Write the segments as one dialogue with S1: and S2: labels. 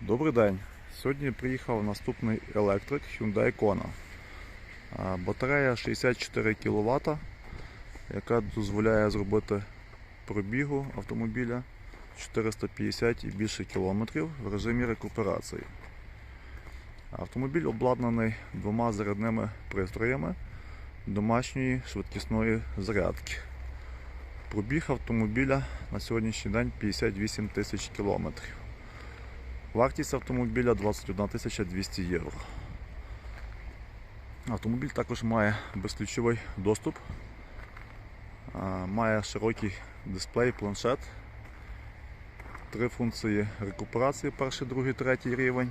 S1: Добрий день. Сьогодні приїхав наступний електрик Hyundai Kona. Батарея 64 кВт, яка дозволяє зробити пробігу автомобіля 450 і більше кілометрів в режимі рекуперації. Автомобіль обладнаний двома зарядними пристроями домашньої швидкісної зарядки. Пробіг автомобіля на сьогоднішній день 58 тисяч кілометрів. Вартість автомобіля 21 200 євро. Автомобіль також має безключовий доступ, має широкий дисплей, планшет, три функції рекуперації, перший, другий, третій рівень,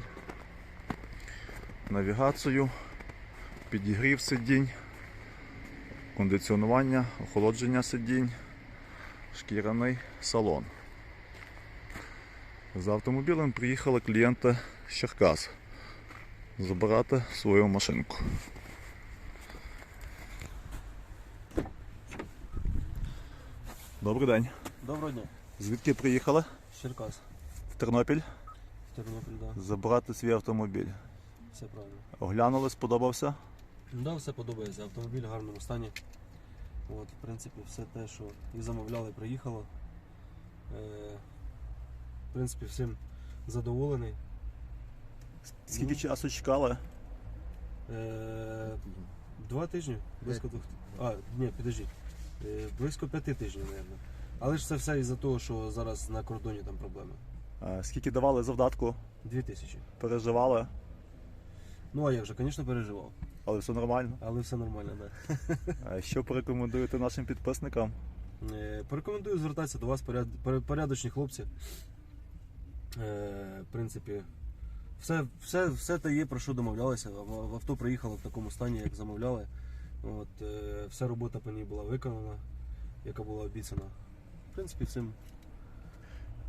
S1: навігацію, підігрів сидінь, кондиціонування, охолодження сидінь, шкіряний салон. За автомобілем приїхали клієнти з Черкас забирати свою машинку. Добрий день.
S2: Доброго дня.
S1: Звідки приїхали?
S2: З Черкас.
S1: В Тернопіль
S2: Тернопіль, да.
S1: забирати свій автомобіль.
S2: Все правильно.
S1: Оглянули, сподобався.
S2: Да, все подобається. Автомобіль в гарному стані. От, в принципі, все те, що і замовляли, приїхало. В принципі, всім задоволений.
S1: Скільки
S2: Ну.
S1: часу чекали?
S2: Е, два тижні. Близько двох. А, ні, підождіть. Е, близько п'яти тижнів, мабуть. Але ж це все із-за того, що зараз на кордоні там проблеми.
S1: Е, Скільки давали завдатку?
S2: Дві тисячі.
S1: Переживали,
S2: Ну а як же, звісно, переживав.
S1: але все нормально.
S2: Але все нормально, так. Да.
S1: Е, Що порекомендуєте нашим підписникам?
S2: Е, Порекомендую звертатися до вас, поряд- порядочні хлопці. Е, В принципі, все, все, все те є, про що домовлялися. В в авто приїхало в такому стані, як замовляли. От, е, вся робота по ній була виконана, яка була обіцяна. В принципі, всім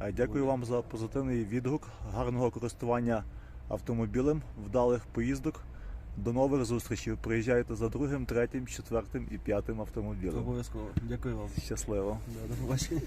S1: Е, Дякую вам за позитивний відгук, гарного користування автомобілем, вдалих поїздок. До нових зустрічей. Приїжджайте за другим, третім, четвертим і п'ятим автомобілем.
S2: обов'язково. Дякую вам.
S1: Щасливо!
S2: Да, До побачення.